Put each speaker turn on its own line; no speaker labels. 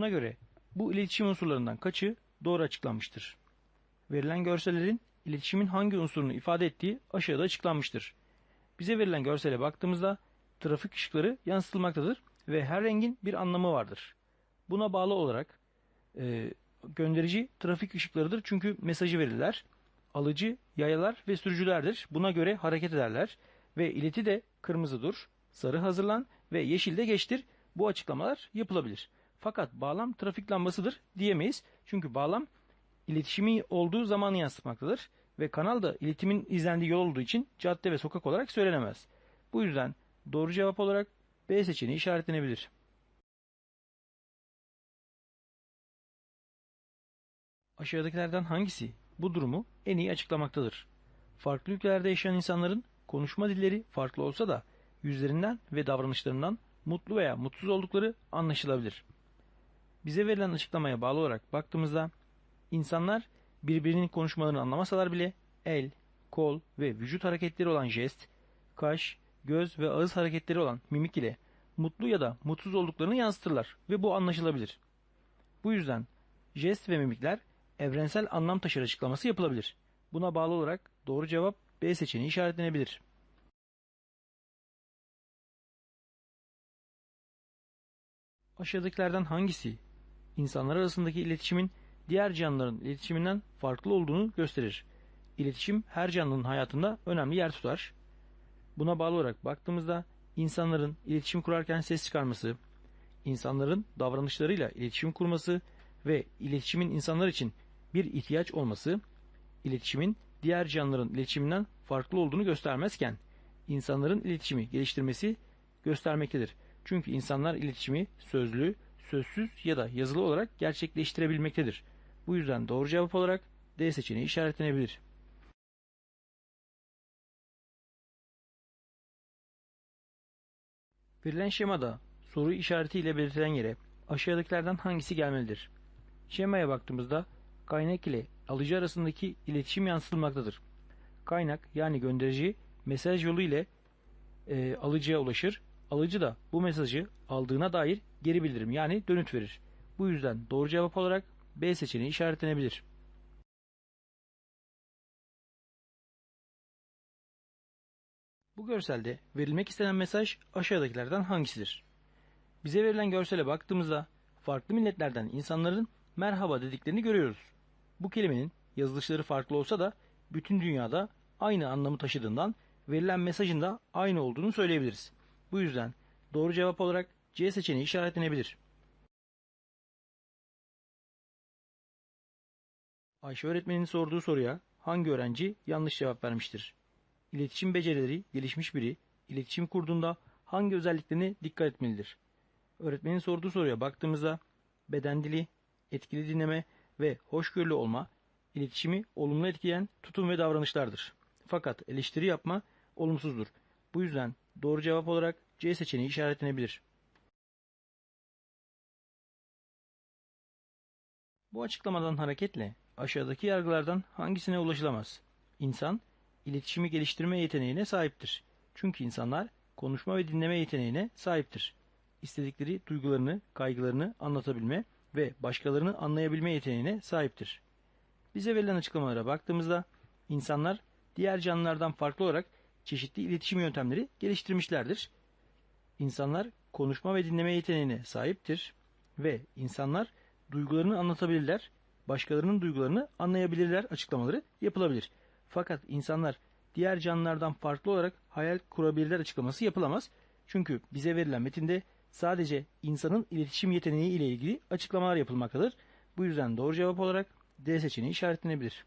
Buna göre bu iletişim unsurlarından kaçı doğru açıklanmıştır? Verilen görsellerin iletişimin hangi unsurunu ifade ettiği aşağıda açıklanmıştır. Bize verilen görsele baktığımızda trafik ışıkları yansıtılmaktadır ve her rengin bir anlamı vardır. Buna bağlı olarak e, gönderici trafik ışıklarıdır çünkü mesajı verirler. Alıcı yayalar ve sürücülerdir. Buna göre hareket ederler ve ileti de kırmızıdır, sarı hazırlan ve yeşil de geçtir. Bu açıklamalar yapılabilir. Fakat bağlam trafik lambasıdır diyemeyiz. Çünkü bağlam iletişimi olduğu zamanı yansıtmaktadır ve kanal da iletimin izlendiği yol olduğu için cadde ve sokak olarak söylenemez. Bu yüzden doğru cevap olarak B seçeneği işaretlenebilir. Aşağıdakilerden hangisi bu durumu en iyi açıklamaktadır? Farklı ülkelerde yaşayan insanların konuşma dilleri farklı olsa da yüzlerinden ve davranışlarından mutlu veya mutsuz oldukları anlaşılabilir. Bize verilen açıklamaya bağlı olarak baktığımızda insanlar birbirinin konuşmalarını anlamasalar bile el, kol ve vücut hareketleri olan jest, kaş, göz ve ağız hareketleri olan mimik ile mutlu ya da mutsuz olduklarını yansıtırlar ve bu anlaşılabilir. Bu yüzden jest ve mimikler evrensel anlam taşır açıklaması yapılabilir. Buna bağlı olarak doğru cevap B seçeneği işaretlenebilir. Aşağıdakilerden hangisi insanlar arasındaki iletişimin diğer canlıların iletişiminden farklı olduğunu gösterir? İletişim her canlının hayatında önemli yer tutar. Buna bağlı olarak baktığımızda insanların iletişim kurarken ses çıkarması, insanların davranışlarıyla iletişim kurması ve iletişimin insanlar için bir ihtiyaç olması, iletişimin diğer canlıların iletişiminden farklı olduğunu göstermezken, insanların iletişimi geliştirmesi göstermektedir. Çünkü insanlar iletişimi sözlü, sözsüz ya da yazılı olarak gerçekleştirebilmektedir. Bu yüzden doğru cevap olarak D seçeneği işaretlenebilir. Verilen şemada soru işaretiyle belirtilen yere aşağıdakilerden hangisi gelmelidir? Şemaya baktığımızda kaynak ile alıcı arasındaki iletişim yansıtılmaktadır. Kaynak yani gönderici mesaj yolu ile e, alıcıya ulaşır. Alıcı da bu mesajı aldığına dair geri bildirim yani dönüt verir. Bu yüzden doğru cevap olarak B seçeneği işaretlenebilir. Bu görselde verilmek istenen mesaj aşağıdakilerden hangisidir? Bize verilen görsele baktığımızda farklı milletlerden insanların merhaba dediklerini görüyoruz. Bu kelimenin yazılışları farklı olsa da bütün dünyada aynı anlamı taşıdığından verilen mesajın da aynı olduğunu söyleyebiliriz. Bu yüzden doğru cevap olarak C seçeneği işaretlenebilir. Ayşe öğretmenin sorduğu soruya hangi öğrenci yanlış cevap vermiştir? İletişim becerileri gelişmiş biri iletişim kurduğunda hangi özelliklerine dikkat etmelidir? Öğretmenin sorduğu soruya baktığımızda beden dili, etkili dinleme ve hoşgörülü olma iletişimi olumlu etkileyen tutum ve davranışlardır. Fakat eleştiri yapma olumsuzdur. Bu yüzden doğru cevap olarak C seçeneği işaretlenebilir. Bu açıklamadan hareketle aşağıdaki yargılardan hangisine ulaşılamaz? İnsan, iletişimi geliştirme yeteneğine sahiptir. Çünkü insanlar konuşma ve dinleme yeteneğine sahiptir. İstedikleri duygularını, kaygılarını anlatabilme ve başkalarını anlayabilme yeteneğine sahiptir. Bize verilen açıklamalara baktığımızda insanlar diğer canlılardan farklı olarak çeşitli iletişim yöntemleri geliştirmişlerdir. İnsanlar konuşma ve dinleme yeteneğine sahiptir ve insanlar duygularını anlatabilirler, başkalarının duygularını anlayabilirler açıklamaları yapılabilir. Fakat insanlar diğer canlılardan farklı olarak hayal kurabilirler açıklaması yapılamaz. Çünkü bize verilen metinde sadece insanın iletişim yeteneği ile ilgili açıklamalar yapılmaktadır. Bu yüzden doğru cevap olarak D seçeneği işaretlenebilir.